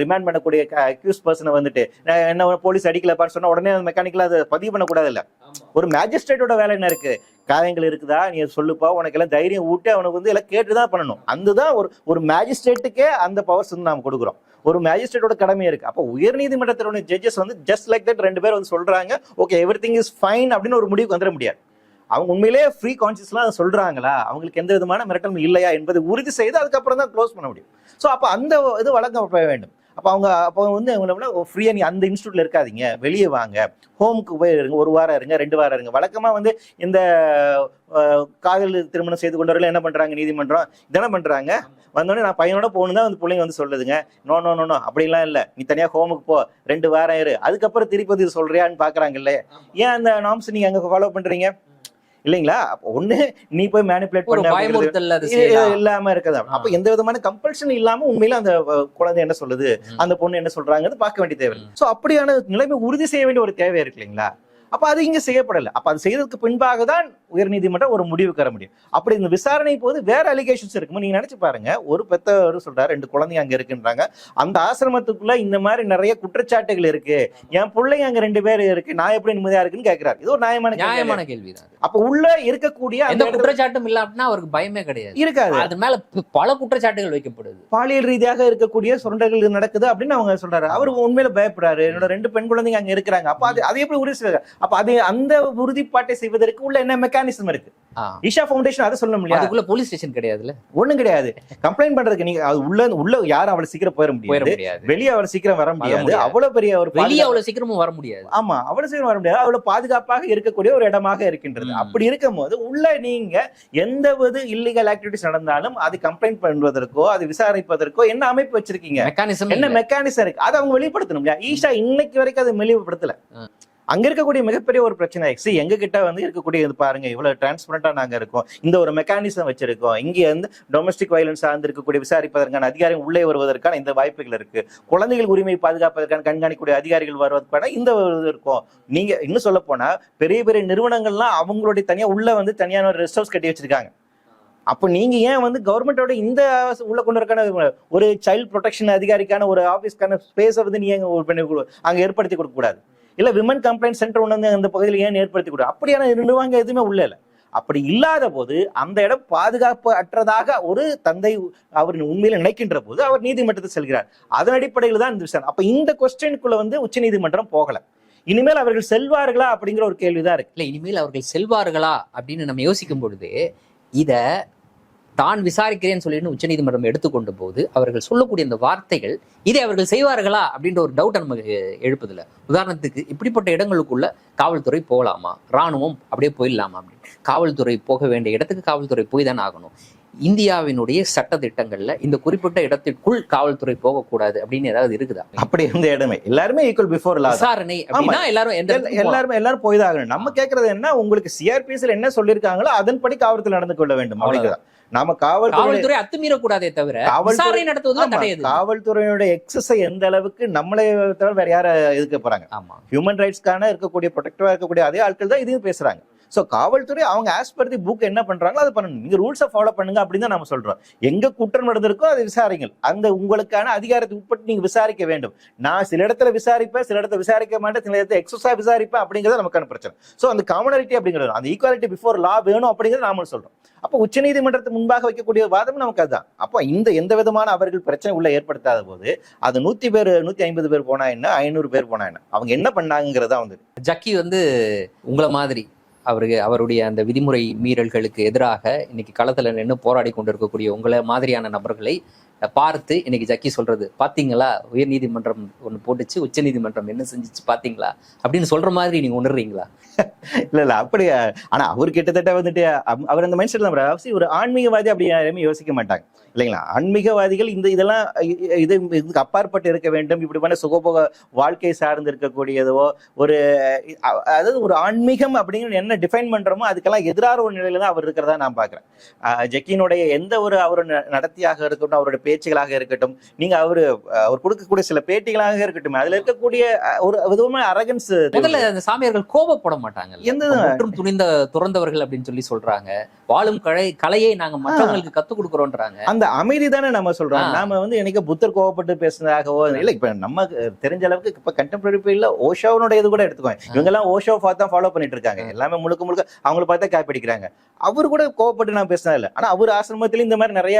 ரிமாண்ட் பண்ணக்கூடிய அக்யூஸ் பர்சனை வந்துட்டு நான் என்ன போலீஸ் அடிக்கலப்பான்னு சொன்னா உடனே மெக்கானிக்கலா அதை பதிவு பண்ணக்கூடாது இல்ல. ஒரு மேஜிஸ்ட்ரேட்டோட வேலை என்ன இருக்கு? காயங்கள் இருக்குதா? நீ சொல்லுப்பா. உனக்கு எல்லாம் தைரியம் ஊட்டி அவனுக்கு வந்து எல்லாம் கேட்டு தான் பண்ணணும். அந்த தான் ஒரு ஒரு மேஜிஸ்ட்ரேட்டுக்கே அந்த பவர்ஸ் வந்து நாம் கொடுக்குறோம். ஒரு மேஜிஸ்ட்ரேட்டோட கடமை இருக்கு. அப்போ உயர்நீதிமன்றத்தினுடைய ஜட்ஜஸ் வந்து ஜஸ்ட் லைக் தட் ரெண்டு பேர் வந்து சொல்றாங்க. Okay everything is fine அப்படின்னு ஒரு முடிவுக்கு வந்துட முடியாது. அவங்க உண்மையிலேயே ஃப்ரீ கான்சியஸ்லாம் அதை சொல்றாங்களா? அவங்களுக்கு எந்த விதமான மிரட்டலும் இல்லையா என்பதை உறுதி செய்து அதுக்கப்புறம் தான் க்ளோஸ் பண்ண முடியும். ஸோ அப்போ அந்த இது வழங்கப்பட வேண்டும். அப்போ அவங்க அப்போ வந்து அவங்கள ஃப்ரீயா நீ அந்த இன்ஸ்டியூட்ல இருக்காதீங்க. வெளியே வாங்க. ஹோமுக்கு போய் இருங்க. ஒரு வாரம் இருங்க. ரெண்டு வாரம் இருங்க. வழக்கமா வந்து இந்த காதல் திருமணம் செய்து கொண்டவர்கள் என்ன பண்றாங்க? நீதிமன்றம் இதெல்லாம் பண்றாங்க. வந்தோடனே நான் பையனோட போகணும் தான் அந்த பிள்ளைங்க வந்து சொல்லுதுங்க. No no no no. அப்படிலாம் இல்ல. நீ தனியா ஹோமுக்கு போ. ரெண்டு வாரம் இரு. அதுக்கப்புறம் திருப்பி வந்து இது சொல்றியான்னு பாக்குறாங்கல்ல. ஏன் அந்த நாம்ஸ் நீங்க அங்க ஃபாலோ பண்றீங்க? இல்லைங்களா? ஒண்ணு நீ போய் மேனிபுலேட் பண்ண இல்லாம இருக்கதா. அப்ப எந்த விதமான கம்பல்ஷன் இல்லாம உண்மையில அந்த குழந்தை என்ன சொல்லுது. அந்த பொண்ணு என்ன சொல்றாங்கிறது பார்க்க வேண்டிய தேவை. சோ அப்படியான நிலைமை உறுதி செய்ய வேண்டிய ஒரு தேவை இருக்கு இல்லைங்களா? அப்ப அது இங்க செய்யப்படல. அப்ப அது செய்ததுக்கு பின்பாக தான் உயர்நீதிமன்றம் ஒரு முடிவுக்கு வர முடியும். அப்படி இந்த விசாரணை போது வேற அலிகேஷன்ஸ் இருக்குமோ? நீங்க நினைச்சு பாருங்க. ஒரு பெத்தவர் சொல்றாரு ரெண்டு குழந்தைங்க அங்க இருக்குன்றாங்க. அந்த ஆசிரமத்துக்குள்ள இந்த மாதிரி நிறைய குற்றச்சாட்டுகள் இருக்கு. என் பிள்ளைங்க அங்க ரெண்டு பேர் இருக்கு. நான் எப்படி நிம்மதியா இருக்குன்னு கேக்குறாரு. இது ஒரு நியாயமான கேள்வி. நியாயமான கேள்விதான் அது. அப்ப உள்ள இருக்கக்கூடிய அந்த குற்றச்சாட்டும் இல்ல அப்படின்னா அவருக்கு பயமே கிடையாது. இருக்காது. அது மேல பல குற்றச்சாட்டுகள் வைக்கப்படுது. பாலியல் ரீதியாக இருக்கக்கூடிய சுரண்டல்கள் நடக்குது அப்படின்னு அவங்க சொல்றாரு. அவர் உண்மையில பயப்படுறாரு. என்னோட ரெண்டு பெண் குழந்தைங்க அங்க இருக்கிறாங்க. அப்ப அது அதை எப்படி உறுதி செய்வாங்க? அப்ப அது அந்த உறுதிப்பாட்டை செய்வதற்கு உள்ள என்ன மெக்கானிசம் இருக்கு. ஈஷா ஃபவுண்டேஷன் அதை சொல்ல முடியாது. அதுக்குள்ள போலீஸ் ஸ்டேஷன் கிடையாதுல்ல? ஒண்ணும் கிடையாது. கம்ப்ளைண்ட் பண்றதுக்கு நீங்க அது உள்ள உள்ள யாரும் அவ்வளவு சீக்கிரம் போயிட முடியாது. வெளியே அவ்வளவு சீக்கிரம் வர முடியாது. அவ்வளவு பெரிய ஒரு வெளியே அவ்வளவு சீக்கிரமும் வர முடியாது. ஆமா அவ்வளவு சீக்கிரம் வர முடியாது. அவ்வளவு பாதுகாப்பாக இருக்கக்கூடிய ஒரு இடமாக இருக்கின்றது. அப்படி இருக்கும் போது உள்ள நீங்க எந்த ஒரு இல்லீகல் ஆக்டிவிட்டிஸ் நடந்தாலும் அது கம்ப்ளைண்ட் பண்ணுவதற்கோ அது விசாரிப்பதற்கோ என்ன அமைப்பு வச்சிருக்கீங்க? மெக்கானிசம் என்ன மெக்கானிசம் இருக்கு? அதை அவங்க வெளிப்படுத்தணும் ஈஷா இன்னைக்கு வரைக்கும் அதை வெளிப்படுத்தல. அங்க இருக்கக்கூடிய மிகப்பெரிய ஒரு பிரச்சனை ஆயிடுச்சு எங்க கிட்ட வந்து இருக்கக்கூடிய இது பாருங்க இவ்வளவு டிரான்ஸ்பரண்டா நாங்க இருக்கோம். இந்த ஒரு மெக்கானிசம் வச்சிருக்கோம். இங்க வந்து டொமஸ்டிக் வயலன்ஸ் சார்ந்து இருக்கக்கூடிய விசாரிப்பதற்கான அதிகாரிகள் உள்ளே வருவதற்கான இந்த வாய்ப்புகள் இருக்கு. குழந்தைகள் உரிமை பாதுகாப்பதற்கான கண்காணிக்கக்கூடிய அதிகாரிகள் வருவதற்கான இந்த ஒரு இது இருக்கும். நீங்க இன்னும் சொல்ல போனா பெரிய பெரிய நிறுவனங்கள்லாம் அவங்களுடைய தனியா உள்ள வந்து தனியான ஒரு ரெஸ்ட் ஹவுஸ் கட்டி வச்சிருக்காங்க. அப்போ நீங்க ஏன் வந்து கவர்மெண்டோட இந்த உள்ள கொண்டு இருக்கான ஒரு சைல்ட் ப்ரொடெக்ஷன் அதிகாரிக்கான ஒரு ஆஃபீஸ்க்கான ஸ்பேஸை வந்து நீங்க ஏன் ஒரு பண்ணி அங்கே ஏற்படுத்தி கொடுக்க கூடாது. இல்ல விமன் கம்ப்ளைண்ட் சென்டர் ஒன்று வந்து அந்த பகுதியில் ஏன் ஏற்படுத்தி கொடுக்கும் அப்படியான நிர்வாகம் எதுவுமே உள்ள இல்லை. அப்படி இல்லாத போது அந்த இடம் பாதுகாப்பு அற்றதாக ஒரு தந்தை அவர் உண்மையில நினைக்கின்ற போது அவர் நீதிமன்றத்தில் செல்கிறார். அதன் அடிப்படையில் தான் இந்த விசாரணை. அப்ப இந்த கொஸ்டினுக்குள்ள வந்து உச்சநீதிமன்றம் போகல. இனிமேல் அவர்கள் செல்வார்களா அப்படிங்கிற ஒரு கேள்விதான் இருக்கு. இல்ல இனிமேல் அவர்கள் செல்வார்களா அப்படின்னு நம்ம யோசிக்கும் பொழுது இத தான் விசாரிக்கிறேன்னு சொல்லிட்டு உச்சநீதிமன்றம் எடுத்துக்கொண்ட போது அவர்கள் சொல்லக்கூடிய இந்த வார்த்தைகள் இதை அவர்கள் செய்வார்களா அப்படின்ற ஒரு டவுட் நமக்கு எழுப்புதில்ல. உதாரணத்துக்கு இப்படிப்பட்ட இடங்களுக்குள்ள காவல்துறை போகலாமா? ராணுவம் அப்படியே போயிடலாமா அப்படின்னு. காவல்துறை போக வேண்டிய இடத்துக்கு காவல்துறை போய் தானே ஆகணும். இந்தியாவினுடைய சட்ட திட்டங்கள்ல இந்த குறிப்பிட்ட இடத்திற்குள் காவல்துறை போகக்கூடாது அப்படின்னு ஏதாவது இருக்குதா? அப்படி இருந்த இடமே. எல்லாருமே ஈக்குவல் பிஃபோர் விசாரணை அப்படின்னா எல்லாரும். எல்லாருமே எல்லாரும் போய் தான் ஆகணும். நம்ம கேக்குறது என்ன? உங்களுக்கு சிஆர்பிஎஸ்ல என்ன சொல்லியிருக்காங்களோ அதன்படி காவல்துறை நடந்து கொள்ள வேண்டும். அவ்வளவுதான். நாம காவல்துறை காவல்துறை அத்துமீறக்கூடாதே தவிர காவல்துறை- தடை எது காவல்துறையோட எக்ஸஸை எந்த அளவுக்கு நம்மளே தவிர வேற யார எதுக்க போறாங்க? ஆமா. ஹியூமன் ரைட்ஸ்க்கான இருக்கக்கூடிய ப்ரொடெக்டிவா இருக்கக்கூடிய அதே ஆட்கள் தான் இதையும் பேசுறாங்க. ஸோ காவல்துறை அவங்க ஆஸ் பர் தி புக் என்ன பண்ணுறாங்களோ அதை பண்ணணும். நீங்கள் ரூல்ஸை ஃபாலோ பண்ணுங்க அப்படின்னு தான் நம்ம சொல்கிறோம் எங்கே குற்றம் நடந்திருக்கோ அதை விசாரிங்கள். அந்த உங்களுக்கான அதிகாரத்தை உட்பட்டு நீங்கள் விசாரிக்க வேண்டும். நான் சில இடத்துல விசாரிப்பேன் சில இடத்துல விசாரிக்க மாட்டேன் சில இடத்துல எக்ஸஸா விசாரிப்பேன் அப்படிங்கிறது நமக்கான பிரச்சனை. ஸோ அந்த காமனாலிட்டி அப்படிங்கிறது அந்த ஈக்குவாலிட்டி பிஃபோர் லா வேணும் அப்படிங்கிறது நாம சொல்கிறோம் அப்போ உச்சநீதிமன்றத்துக்கு முன்பாக வைக்கக்கூடிய வாதம் நமக்கு அதுதான். அப்போ இந்த எந்த விதமான அவர்கள் பிரச்சனை உள்ள ஏற்படுத்தாத போது அது நூற்றி பேர் நூற்றி ஐம்பது பேர் போனா என்ன ஐநூறு பேர் போனா என்ன? அவங்க என்ன பண்ணாங்கிறதா வந்து. ஜக்கி வந்து உங்களை மாதிரி அவருக்கு அவருடைய அந்த விதிமுறை மீறல்களுக்கு எதிராக இன்னைக்கு களத்தில் நின்று போராடி கொண்டிருக்கக்கூடிய உங்களை மாதிரியான நபர்களை பார்த்து இன்னைக்கு ஜக்கி சொல்றது பாத்தீங்களா? உயர் நீதிமன்றம் ஒன்று போட்டுச்சு உச்ச நீதிமன்றம் என்ன செஞ்சுச்சு பாத்தீங்களா? அப்படின்னு சொல்ற மாதிரி நீங்க உணர்றீங்களா? *laughs* இல்ல இல்ல அப்படியா? ஆனா அவர் கிட்டத்தட்ட வந்துட்டு அவர் அந்த மைண்ட் செட் அவசி ஒரு ஆன்மீகவாதி அப்படி யாருமே யோசிக்க மாட்டாங்க. இல்லைங்களா? ஆன்மீகவாதிகள் இந்த இதெல்லாம் இது இதுக்கு அப்பாற்பட்டு இருக்க வேண்டும். இப்படி பண்ண சுகபோக வாழ்க்கை சார்ந்து இருக்கக்கூடியதோ ஒரு அதாவது ஒரு ஆன்மீகம் அப்படிங்கிற என்ன டிஃபைன் பண்றோமோ அதுக்கெல்லாம் எதிரான ஒரு நிலையில தான் அவர் இருக்கிறதா நான் பாக்குறேன். அஹ் ஜக்கினுடைய எந்த ஒரு அவர் நடத்தியாக இருக்கட்டும் அவருடைய பேச்சுகளாக இருக்கட்டும். நீங்க அவரு அவர் கொடுக்கக்கூடிய சில பேட்டிகளாக இருக்கட்டும். அதுல இருக்கக்கூடிய ஒரு விதமான அரகன்ஸ் முதல்ல அந்த சாமியார்கள் கோபப்பட மாட்டாங்க எந்த மற்றும் துணிந்த துறந்தவர்கள் அப்படின்னு சொல்லி சொல்றாங்க. வாழும் கலை கலையை நாங்க மற்றவங்களுக்கு கத்துக் கொடுக்குறோன்றாங்க. அந்த அமைதி தானே நம்ம சொல்றோம். நாம வந்து என்னைக்கு புத்தர் கோவப்பட்டு பேசுனதாகவோ இல்ல இப்ப நம்ம தெரிஞ்ச அளவுக்கு இப்ப கண்டெம்பரரி பீரியட்ல ஓஷோனுடைய இது கூட எடுத்துக்கோங்க. இவங்க எல்லாம் ஓஷோ பார்த்து தான் ஃபாலோ பண்ணிட்டு இருக்காங்க. எல்லாமே முழுக்க முழுக்க அவங்கள பார்த்தா காப்பி அடிக்கிறாங்க அவர் கூட கோவப்பட்டு நான் இல்ல. ஆனா அவர் ஆசிரமத்திலும் இந்த மாதிரி நிறைய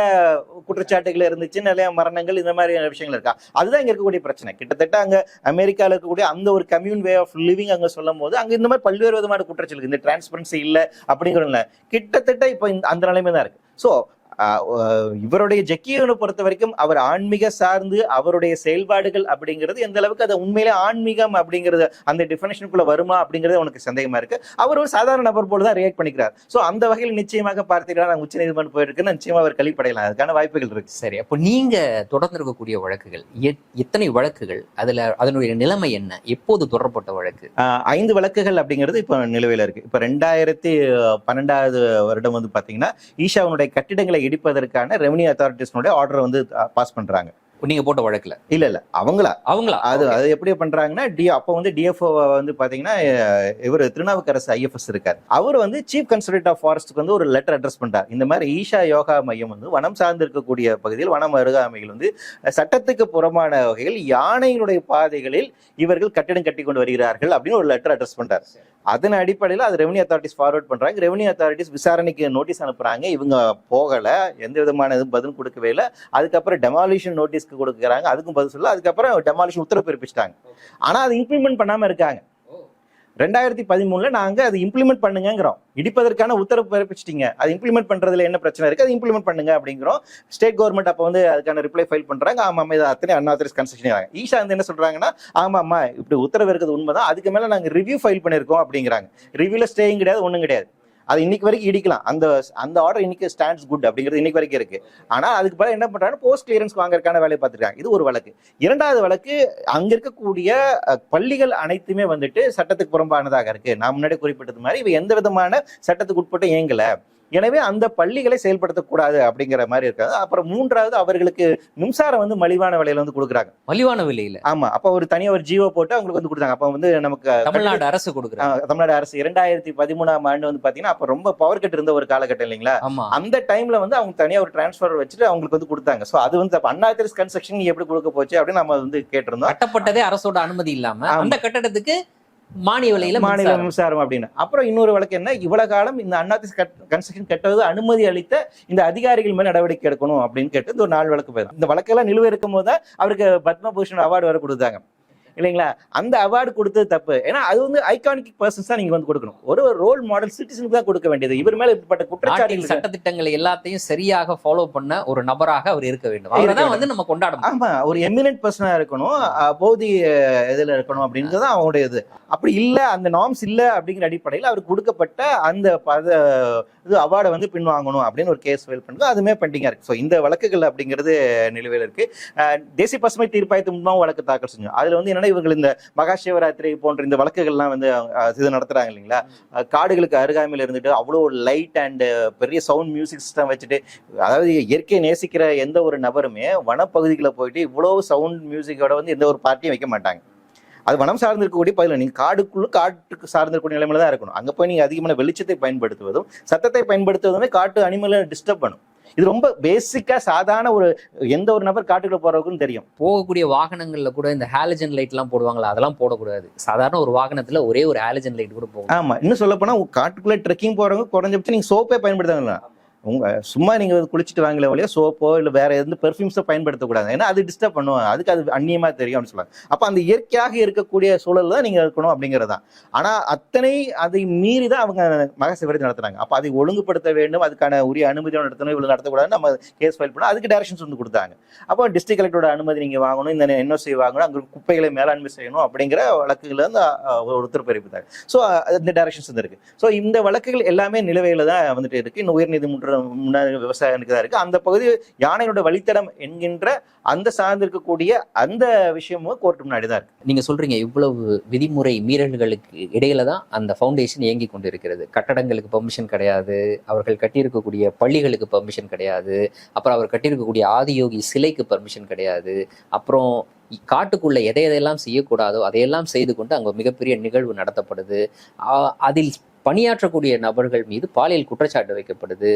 குற்றச்சாட்டுகள் இருந்துச்சு நிறைய மரணங்கள் இந்த மாதிரியான விஷயங்கள் இருக்கா? அதுதான் இங்க இருக்கக்கூடிய பிரச்சனை. கிட்டத்தட்ட அங்க அமெரிக்கால இருக்கக்கூடிய அந்த ஒரு கம்யூன் வே ஆஃப் லிவிங் அங்க சொல்லும் போது அங்க இந்த மாதிரி பல்வேறு விதமான குற்றச்சல் இந்த டிரான்ஸ்பரன்சி இல்லை அப்படிங்கிறதுல கிட்டத்தட்ட இப்ப இந்த- அந்த நிலைமை தான் இருக்கு. ஸோ இவருடைய ஜக்கியனை பொறுத்த வரைக்கும் அவர் ஆன்மீக சார்ந்து அவருடைய செயல்பாடுகள் அப்படிங்கிறது எந்த அளவுக்கு அது உண்மையிலே ஆன்மீகம் அப்படிங்கிறது அந்த டெஃபினேஷனுக்குள்ள வருமா அப்படிங்கிறது உனக்கு சந்தேகமா இருக்கு. அவர் ஒரு சாதாரண நபர் போல தான் ரியாக்ட் பண்ணிக்கிறார். சோ அந்த வகையில் நிச்சயமாக பார்த்தீங்கன்னா நான் உச்ச நீதிமன்றம் போயிருக்குன்னு நிச்சயமா அவர் கழிப்படையலாம் அதுக்கான வாய்ப்புகள் இருக்கு. சரி அப்போ நீங்க தொடர்ந்து இருக்கக்கூடிய வழக்குகள் எத்- எத்தனை வழக்குகள் அதுல அதனுடைய நிலைமை என்ன? எப்போது தொடரப்பட்ட வழக்கு? ஐந்து வழக்குகள் அப்படிங்கிறது இப்போ நிலுவையில் இருக்கு. இப்போ ரெண்டாயிரத்தி பன்னெண்டாவது வருடம் வந்து பாத்தீங்கன்னா ஈஷாவுடைய கட்டிடங்களை இடிப்பதற்கான ரெவன்யூ அத்தாரிட்டிஸ்னுடைய ஆர்டர் வந்து பாஸ் பண்றாங்க. நீங்க போட்ட வழக்குல? இல்ல இல்ல. அவங்களா? அவங்களா? அது. அது எப்படி பண்றாங்கன்னா டி அப்போ வந்து டிஎஃப்ஓ வந்து பாத்தீங்கன்னா இவர் திருநாவுக்கரசு ஐஎஃப்எஸ் இருக்கார். அவர் வந்து சீஃப் கன்சல்டேட் ஆஃப் ஃபாரஸ்ட்க்கு வந்து ஒரு லெட்டர் அட்ரஸ் பண்றார். இந்த மாதிரி ஈஷா யோகா மையம் வந்து வனம் சார்ந்து இருக்கக்கூடிய பகுதியில் வனம் அருகாமையில் வந்து சட்டத்துக்கு புறமான வகையில் யானையினுடைய பாதைகளில் இவர்கள் கட்டிடம் கட்டி கொண்டு வருகிறார்கள் அப்படின்னு ஒரு லெட்டர் அட்ரஸ் பண்றார். அதன் அடிப்படையில் அது ரெவன்யூ அத்தாரிட்டிஸ் ஃபார்வர்ட் பண்றாங்க. ரெவன்யூ அத்தாரிட்டிஸ் விசாரணைக்கு நோட்டீஸ் அனுப்புறாங்க. இவங்க போகல. எந்த விதமான இதுவும் பதில் கொடுக்கவே இல்லை. அதுக்கப்புறம் டெமாலிஷன் நோட்டீஸ்க்கு கொடுக்குறாங்க. அதுக்கும் பதில் சொல்ல அதுக்கப்புறம் டெமாலிஷன் உத்தரவு பிறப்பிச்சிட்டாங்க. ஆனா அது இம்ப்ளிமெண்ட் பண்ணாம இருக்காங்க. ரெண்டாயிரத்தி பதிமூணுல நாங்க அதை இம்ப்ளிமெண்ட் பண்ணுங்கிறோம் இடிப்பதற்கான உத்தரவு பிறப்பிச்சிட்டீங்க. அது இம்ப்ளிமெண்ட் பண்றதுல என்ன பிரச்சனை இருக்கு? அதை இம்ப்ளிமெண்ட் பண்ணுங்க அப்படிங்கிறோம். ஸ்டேட் கவர்மெண்ட் அப்போ வந்து அதுக்கான ரிப்ளை ஃபைல் பண்றாங்க. ஆமா ஆமா இது அத்தனை அன்ஆத்தரைஸ் கன்ஸ்ட்ரக்ஷன் ஈஷா வந்து என்ன சொல்றாங்கன்னா ஆமா ஆமா இப்படி உத்தரவு இருக்கிறது உண்மைதான். அதுக்கு மேல நாங்க ரிவ்யூ ஃபைல் பண்ணிருக்கோம் அப்படிங்கிறாங்க. ரிவ்யூல ஸ்டேயும் கிடையாது ஒண்ணும் கிடையாது. அது இன்னைக்கு வரைக்கும் இடிக்கலாம். அந்த அந்த ஆர்டர் இன்னைக்கு ஸ்டாண்ட்ஸ் குட் அப்படிங்கிறது இன்னைக்கு வரைக்கும் இருக்கு. ஆனா அதுக்கு பிறகு என்ன பண்றாங்க போஸ்ட் கிளியரன்ஸ் வாங்குறதுக்கான வேலையை பார்த்துருக்காங்க. இது ஒரு வழக்கு. இரண்டாவது வழக்கு அங்க இருக்கக்கூடிய பள்ளிகள் அனைத்துமே வந்துட்டு சட்டத்துக்கு புறம்பானதாக இருக்கு. நான் முன்னாடி குறிப்பிட்டது மாதிரி இவ எந்த விதமான சட்டத்துக்கு உட்பட்டு இயங்கலை. எனவே அந்த பள்ளிகளை செயல்படுத்தக்கூடாது அப்படிங்கிற மாதிரி இருக்காது. அப்புறம் மூன்றாவது அவர்களுக்கு மின்சாரம் வந்து மலிவான விலையில வந்து கொடுக்குறாங்க. மலிவான விலையில? ஆமா. அப்ப ஒரு தனியா ஒரு ஜியோ போட்டு அவங்களுக்கு வந்து கொடுத்தாங்க. அப்ப வந்து நமக்கு தமிழ்நாடு அரசு கொடுக்குறாங்க. தமிழ்நாடு அரசு இரண்டாயிரத்தி பதிமூணாம் ஆண்டு வந்து பாத்தீங்கன்னா அப்ப ரொம்ப பவர் கட் இருந்த ஒரு காலகட்டம் இல்லைங்களா? ஆமா. அந்த டைம்ல வந்து அவங்க தனியா ஒரு டிரான்ஸ்ஃபர் வச்சுட்டு அவங்களுக்கு வந்து கொடுத்தாங்க. சோ அது வந்து அண்ணாத்திரிஸ் கன்ஸ்ட்ரக்ஷன் எப்படி கொடுக்க போச்சு அப்படின்னு நம்ம வந்து கேட்டிருந்தோம். கட்டப்பட்டதே அரசோட அனுமதி இல்லாம. அந்த கட்டடத்துக்கு மானிய விலையில மாநில மின்சாரம். அப்படின்னு. அப்புறம் இன்னொரு வழக்கு என்ன? இவ்வளவு காலம் இந்த அண்ணாத்திரிஸ் கன்ஸ்ட்ரக்ஷன் கட்டுவது அனுமதி அளித்த இந்த அதிகாரிகள் மேல் நடவடிக்கை எடுக்கணும் அப்படின்னு கேட்டு இந்த ஒரு நாலு வழக்கு போயிடும். இந்த வழக்கெல்லாம் நிலுவை இருக்கும் போது அவருக்கு பத்மபூஷன் அவார்டு வர கொடுத்தாங்க. இல்லைங்களா? அந்த அவார்டு கொடுத்தது தப்பு. ஏன்னா அது வந்து ஐகானிக் பர்சன்ஸ் தான் நீங்க வந்து கொடுக்கணும். ஒரு ரோல் மாடல் சிட்டிசனுக்கு தான் கொடுக்க வேண்டியது. இவர் மேல இப்படிப்பட்ட குற்றச்சாட்டு சட்டத்திட்டங்களை எல்லாத்தையும் சரியாக ஃபாலோ பண்ண ஒரு நபராக அவர் இருக்க வேண்டும். அவரை தான் வந்து நம்ம கொண்டாடணும். ஆமா ஒரு எமினன்ட் பர்சனா இருக்கணும். போதி இதுல இருக்கணும் அப்படின்றது அவங்களுடைய இது அப்படி இல்ல அந்த நார்ம்ஸ் இல்ல அப்படிங்கிற அடிப்படையில் அவருக்கு கொடுக்கப்பட்ட அந்த இது அவார்டை வந்து பின்வாங்கணும் அப்படின்னு ஒரு கேஸ் ஃபைல் பண்ணுறது அதுமே பெண்டிங்கா இருக்கு. ஸோ இந்த வழக்குகள் அப்படிங்கிறது நிலுவையில் இருக்கு. தேசிய பசுமை தீர்ப்பாயத்து முன்பாக வழக்கு தாக்கல் செஞ்சோம். அதுல வந்து என்னன்னா இவங்க இந்த மகா சிவராத்திரி போன்ற இந்த வழக்குகள்லாம் வந்து இது நடத்துறாங்க இல்லைங்களா? காடுகளுக்கு அருகாமையில் இருந்துட்டு அவ்வளோ லைட் அண்ட் பெரிய சவுண்ட் மியூசிக் சிஸ்டம் வச்சுட்டு அதாவது இயற்கையை நேசிக்கிற எந்த ஒரு நபருமே வனப்பகுதிகளை போயிட்டு இவ்வளவு சவுண்ட் மியூசிக்கோட வந்து எந்த ஒரு பார்ட்டியும் வைக்க மாட்டாங்க. அது வனம் சார்ந்திருக்கக்கூடிய பதில் நீங்க காடுக்குள்ள காட்டுக்கு சார்ந்திருக்கக்கூடிய நிலைமையில தான் இருக்கணும். அங்கே போய் நீங்க அதிகமான வெளிச்சத்தை பயன்படுத்துவதும் சத்தத்தை பயன்படுத்துவதுமே காட்டு அனிமலை டிஸ்டர்ப் பண்ணும். இது ரொம்ப பேசிக்கா சாதாரண ஒரு எந்த ஒரு நபர் காட்டுக்குள்ள போறவங்களுக்கும் தெரியும். போகக்கூடிய வாகனங்கள்ல கூட இந்த ஹாலஜன் லைட் எல்லாம் போடுவாங்களா அதெல்லாம் போடக்கூடாது. சாதாரண ஒரு வாகனத்துல ஒரே ஒரு ஹாலஜன் லைட் கூட போகும் ஆமா. இன்னும் சொல்ல போனா காட்டுக்குள்ள ட்ரெக்கிங் போறவங்க குறைஞ்சபட்சம் நீங்க சோப்பே பயன்படுத்தாங்களா உங்கள் சும்மா நீங்கள் குளிச்சுட்டு வாங்கல வழியா சோப்போ இல்லை வேறு எந்த பெர்ஃப்யூம்ஸோ பயன்படுத்தக்கூடாது. ஏன்னா அது டிஸ்டர்ப் பண்ணுவோம் அதுக்கு அது அந்நியமாக தெரியும் அப்படின்னு சொல்லுவாங்க. அப்போ அந்த இயற்கையாக இருக்கக்கூடிய சூழல் தான் நீங்கள் இருக்கணும் அப்படிங்கிறது தான். ஆனால் அத்தனை அதை மீறி தான் அவங்க மகசிவரத்தை நடத்துறாங்க. அப்போ அதை ஒழுங்குபடுத்த வேண்டும். அதுக்கான உரிய அனுமதி நடத்தணும். இவ்வளோ நடத்தக்கூடாதுன்னு நம்ம கேஸ் ஃபைல் பண்ணோம். அதுக்கு டேரக்ஷன்ஸ் வந்து கொடுத்தாங்க. அப்போ டிஸ்ட்ரிக்ட் கலெக்டரோட அனுமதி நீங்கள் வாங்கணும். இந்த என்ஓசி வாங்கணும். அங்கே குப்பைகளை மேலாண்மை செய்யணும் அப்படிங்கிற வழக்குகள் வந்து ஒருத்தர் ஒரு பிறப்பித்தாங்க ஸோ இந்த டேரக்ஷன்ஸ் வந்து இருக்கு. ஸோ இந்த வழக்குகள் எல்லாமே நிலுவையில தான் வந்துட்டு இருக்கு. இன்னும் உயர்நீதிமன்ற முன்னாடி விவசாயிகளுக்கு தான் இருக்குது அந்த பகுதி யானையோட வழித்தடம் என்கின்ற அந்த சார்ந்திருக்கக்கூடிய அந்த விஷயமும் கோர்ட் முன்னாடி தான் இருக்கு. நீங்கள் சொல்கிறீங்க இவ்வளவு விதிமுறை மீறல்களுக்கு இடையில தான் அந்த ஃபவுண்டேஷன் இயங்கி கொண்டிருக்கிறது. கட்டடங்களுக்கு பெர்மிஷன் கிடையாது அவர்கள் கட்டியிருக்கக்கூடிய பள்ளிகளுக்கு பெர்மிஷன் கிடையாது அப்புறம் அவர் கட்டியிருக்கக்கூடிய ஆதியோகி சிலைக்கு பெர்மிஷன் கிடையாது அப்புறம் காட்டுக்குள்ள எதை எதையெல்லாம் செய்யக்கூடாதோ அதையெல்லாம் செய்து கொண்டு அங்கே மிகப்பெரிய நிகழ்வு நடத்தப்படுது. அதில் பணியாற்றக்கூடிய நபர்கள் மீது பாலியல் குற்றச்சாட்டு வைக்கப்படுது.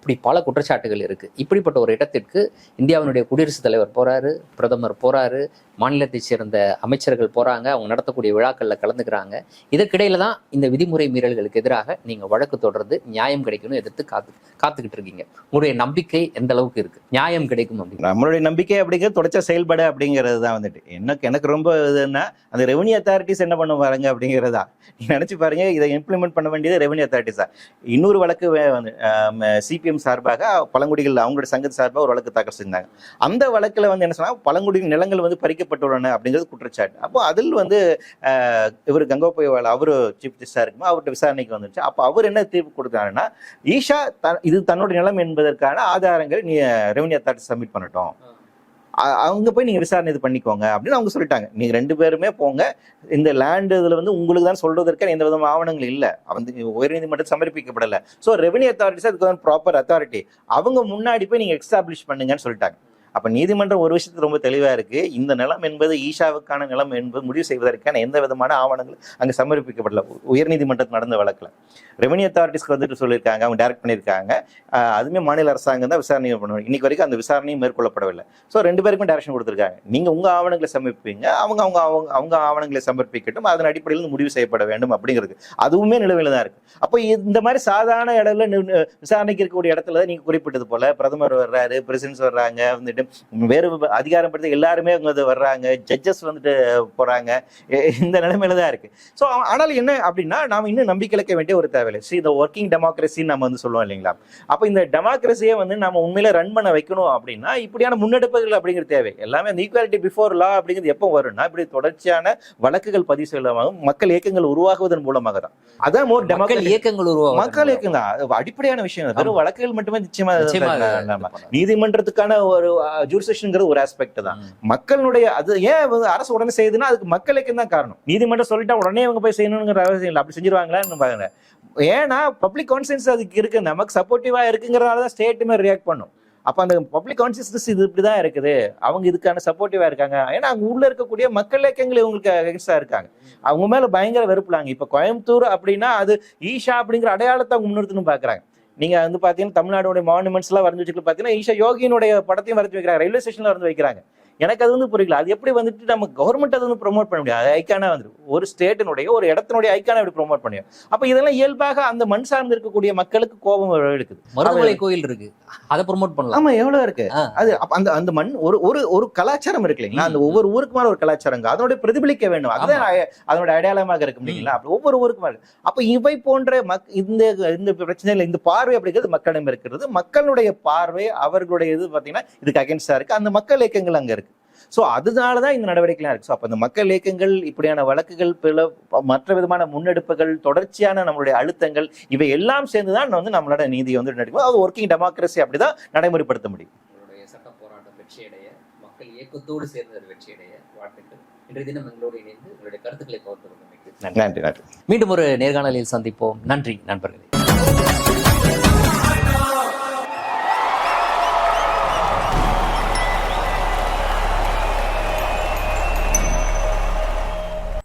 இப்படி பல குற்றச்சாட்டுகள் இருக்குது இப்படிப்பட்ட ஒரு இடத்திற்கு இந்தியாவினுடைய குடியரசுத் தலைவர் போறாரு பிரதமர் போகிறாரு மாநிலத்தைச் சேர்ந்த அமைச்சர்கள் போகிறாங்க அவங்க நடத்தக்கூடிய விழாக்களில் கலந்துக்கிறாங்க. இதற்கிடையில் தான் இந்த விதிமுறை மீறல்களுக்கு எதிராக நீங்கள் வழக்கு தொடர்ந்து நியாயம் கிடைக்கணும் எதிர்த்து காத்து காத்துக்கிட்டு இருக்கீங்க. உங்களுடைய நம்பிக்கை எந்த அளவுக்கு இருக்கு? நியாயம் கிடைக்கும் அப்படின்னு. நம்மளுடைய நம்பிக்கை அப்படிங்கிறது தொடச்ச செயல்பட அப்படிங்கிறது தான் வந்துட்டு. எனக்கு எனக்கு ரொம்ப இதுன்னா அந்த ரெவன்யூ அத்தாரிட்டிஸ் என்ன பண்ண பாருங்க அப்படிங்கிறது தான். பாருங்க இதை இம்ப்ளிமெண்ட் பண்ண வேண்டியது ரெவன்யூ அத்தாரிட்டிஸ் தான். இன்னொரு வழக்கு வந்து வந்து சிபிஎம் சார்பாக பழங்குடிகள் அவங்களோட சங்கத்து சார்பாக ஒரு வழக்கு தாக்கல் செஞ்சாங்க. அந்த வழக்குல வந்து என்ன சொன்னா பழங்குடியின் நிலங்கள் வந்து பறிக்கப்பட்டுள்ளன அப்படிங்கிறது குற்றச்சாட்டு. அப்போ அதில் வந்து இவர் கங்கோபயவால் அவர் சீஃப் ஜஸ்டிஸாக இருக்குமோ அவர்கிட்ட விசாரணைக்கு வந்துச்சு அப்போ அவர் என்ன தீர்ப்பு கொடுத்தாருன்னா ஈஷா த- இது தன்னுடைய நிலம் என்பதற்கான ஆதாரங்களை நீ ரெவன்யூ அத்தாரிட்டி சப்மிட் பண்ணட்டும். அவங்க போய் நீங்க விசாரணை இது பண்ணிக்கோங்க அப்படின்னு அவங்க சொல்லிட்டாங்க. நீங்க ரெண்டு பேருமே போங்க. இந்த லேண்டு இதில் வந்து உங்களுக்கு தான் சொல்றதற்கு எந்த விதமான ஆவணங்கள் இல்லை. வந்து உயர்நீதிமன்றம் சமர்ப்பிக்கப்படலை. ஸோ ரெவன்யூ அத்தாரிட்டிஸ் அதுக்கு வந்து ப்ராப்பர் அத்தாரிட்டி அவங்க முன்னாடி போய் நீங்கள் எக்ஸ்டாப்ளிஷ் பண்ணுங்கன்னு சொல்லிட்டாங்க. அப்போ நீதிமன்றம் ஒரு விஷயத்துல ரொம்ப தெளிவாக இருக்கு. இந்த நிலம் என்பது ஈஷாவுக்கான நிலம் என்பது முடிவு செய்வதற்கான எந்த விதமான ஆவணங்கள் அங்க சமர்ப்பிக்கப்படல. உயர்நீதிமன்றத்தில் நடந்த வழக்குல. ரெவன்யூ அத்தாரிட்டிஸ்க்கு வந்துட்டு சொல்லியிருக்காங்க அவங்க டைரக்ட் பண்ணியிருக்காங்க. அதுவுமே மாநில அரசாங்கம் தான் விசாரணை பண்ணணும். இன்னைக்கு வரைக்கும் அந்த விசாரணையும் மேற்கொள்ளப்படவில்லை. ஸோ ரெண்டு பேருக்கும் டேரக்ஷன் கொடுத்துருக்காங்க. நீங்க உங்க ஆவணங்களை சமர்ப்பிங்க அவங்க அவங்க அவங்க அவங்க ஆவணங்களை சமர்ப்பிக்கட்டும் அதன் அடிப்படையில் முடிவு செய்யப்பட வேண்டும் அப்படிங்கிறது. அதுவுமே நிலவில் தான் இருக்கு. அப்போ இந்த மாதிரி சாதாரண இடத்துல விசாரணைக்கு இருக்கக்கூடிய இடத்துல தான் நீங்க குறிப்பிட்டது போல பிரதமர் வர்றாரு பிரசிடன்ஸ் வர்றாங்க வந்துட்டு வந்துட்டு வேறு அதிகாரம் படுத்த எல்லாருமே அவங்க வர்றாங்க. ஜட்ஜஸ் வந்துட்டு போறாங்க. எ- இந்த நிலைமையில தான் இருக்கு. ஸோ ஆனால் என்ன அப்படின்னா நாம இன்னும் நம்பிக்கை இழக்க வேண்டிய ஒரு தேவையில்லை. ஸோ இந்த ஒர்க்கிங் டெமோக்ரஸின்னு நம்ம வந்து சொல்லுவோம் இல்லைங்களா? அப்போ இந்த டெமோக்ரஸியை வந்து நம்ம உண்மையில ரன் பண்ண வைக்கணும் அப்படின்னா இப்படியான முன்னெடுப்புகள் அப்படிங்கிறது தேவை. எல்லாமே அந்த ஈக்குவாலிட்டி பிஃபோர் லா அப்படிங்கிறது எப்போ வரும்னா இப்படி தொடர்ச்சியான வழக்குகள் பதிவு செய்யலாமாகவும் மக்கள் இயக்கங்கள் உருவாகுவதன் மூலமாக தான். அதான் மோர் டெமோக்ரஸி இயக்கங்கள் உருவாகும் மக்கள் அது அடிப்படையான விஷயம். வெறும். வழக்குகள் மட்டுமே நிச்சயமா நீதிமன்றத்துக்கான ஒரு ஜூரிசேஷனுங்கிற ஒரு ஆஸ்பெக்ட் தான். மக்களுடைய அது ஏன் அரசு உடனே செய்யுதுன்னா அதுக்கு மக்களுக்கு தான் காரணம். நீதிமன்றம் சொல்லிட்டா உடனே இவங்க போய் செய்யணுங்கிற அவசியம் இல்லை. அப்படி செஞ்சிருவாங்களான்னு பாருங்க. ஏன்னா பப்ளிக் கான்சியன்ஸ் அதுக்கு இருக்கு. நமக்கு சப்போர்ட்டிவா இருக்குங்கிறனால தான் ஸ்டேட்டுமே ரியாக்ட் பண்ணும். அப்ப அந்த பப்ளிக் கான்சியஸ்னஸ் இது இப்படிதான் இருக்குது. அவங்க இதுக்கான சப்போர்ட்டிவா இருக்காங்க. ஏன்னா அங்க உள்ள இருக்கக்கூடிய மக்கள் இயக்கங்கள் இவங்களுக்கு அகேன்ஸ்டா இருக்காங்க. அவங்க மேல பயங்கர வெறுப்புலாங்க இப்ப கோயம்புத்தூர் அப்படின்னா அது ஈஷா அப்படிங்கிற அடையாளத்தை அவங்க முன்னிறுத்தணும் பாக்குறாங்க. நீங்க வந்து பாத்தீங்கன்னா தமிழ்நாடு மானுமெண்ட்ஸ் எல்லாம் வரைஞ்சு வச்சுட்டு பாத்தீங்கன்னா ஈஷா யோகியினுடைய படத்தையும் வரைஞ்சு வைக்கிறாங்க ரயில்வே ஸ்டேஷன்ல வரைஞ்சு வைக்கிறாங்க. எனக்கு அது வந்து புரியல. அது எப்படி வந்துட்டு நம்ம கவர்மெண்ட் அது வந்து ப்ரோமோட் பண்ண முடியாது அது ஐக்கானா வந்து ஒரு ஸ்டேட்டினுடைய ஒரு இடத்தினுடைய ஐக்கானா எப்படி ப்ரோமோட் பண்ணியும் அப்ப இதெல்லாம் இயல்பாக அந்த மண் சார்ந்து இருக்கக்கூடிய மக்களுக்கு கோபம் எடுக்குது. மருதமலை கோயில் இருக்கு. அதை ப்ரோமோட் பண்ணலாம். ஆமா எவ்வளவு இருக்கு. அது அப்ப அந்த அந்த மண் ஒரு ஒரு ஒரு கலாச்சாரம் இருக்கு இல்லைங்களா? அந்த ஒவ்வொரு ஊருக்கு மேல ஒரு கலாச்சாரம் அதனுடைய பிரதிபலிக்க வேண்டும். அதுதான் அதனுடைய அடையாளமாக இருக்கு இல்லைங்களா? அப்படி ஒவ்வொரு ஊருக்கு மேல. அப்ப இவை போன்ற மக் இந்த இந்த பிரச்சனையில இந்த பார்வை அப்படிங்கிறது மக்களிடம் இருக்கிறது. மக்களுடைய பார்வை அவர்களுடைய இது பாத்தீங்கன்னா இதுக்கு அகேன்ஸ்டா இருக்கு. அந்த மக்கள் இயக்கங்கள் அங்க இருக்கு. ஸோ அதனாலதான் இந்த நடவடிக்கைலாம் இருக்கு. ஸோ அப்போ அந்த மக்கள் இயக்கங்கள் இப்படியான வழக்குகள் பிற மற்ற விதமான முன்னெடுப்புகள் தொடர்ச்சியான நம்மளுடைய அழுத்தங்கள் இவை எல்லாம் சேர்ந்துதான் வந்து நம்மளோட நீதியை வந்து நடக்கும் அது ஒர்க்கிங் டெமோக்ரஸி அப்படிதான் நடைமுறைப்படுத்த முடியும். சட்ட போராட்டம் வெற்றியடைய மக்கள் இயக்கத்தோடு சேர்ந்து வெற்றியடைய வாழ்த்துக்கள். இன்றைய தினம் எங்களோடு இணைந்து உங்களுடைய கருத்துக்களை பகிர்ந்து நன்றி நன்றி. மீண்டும் ஒரு நேர்காணலில் சந்திப்போம். நன்றி நண்பர்களே.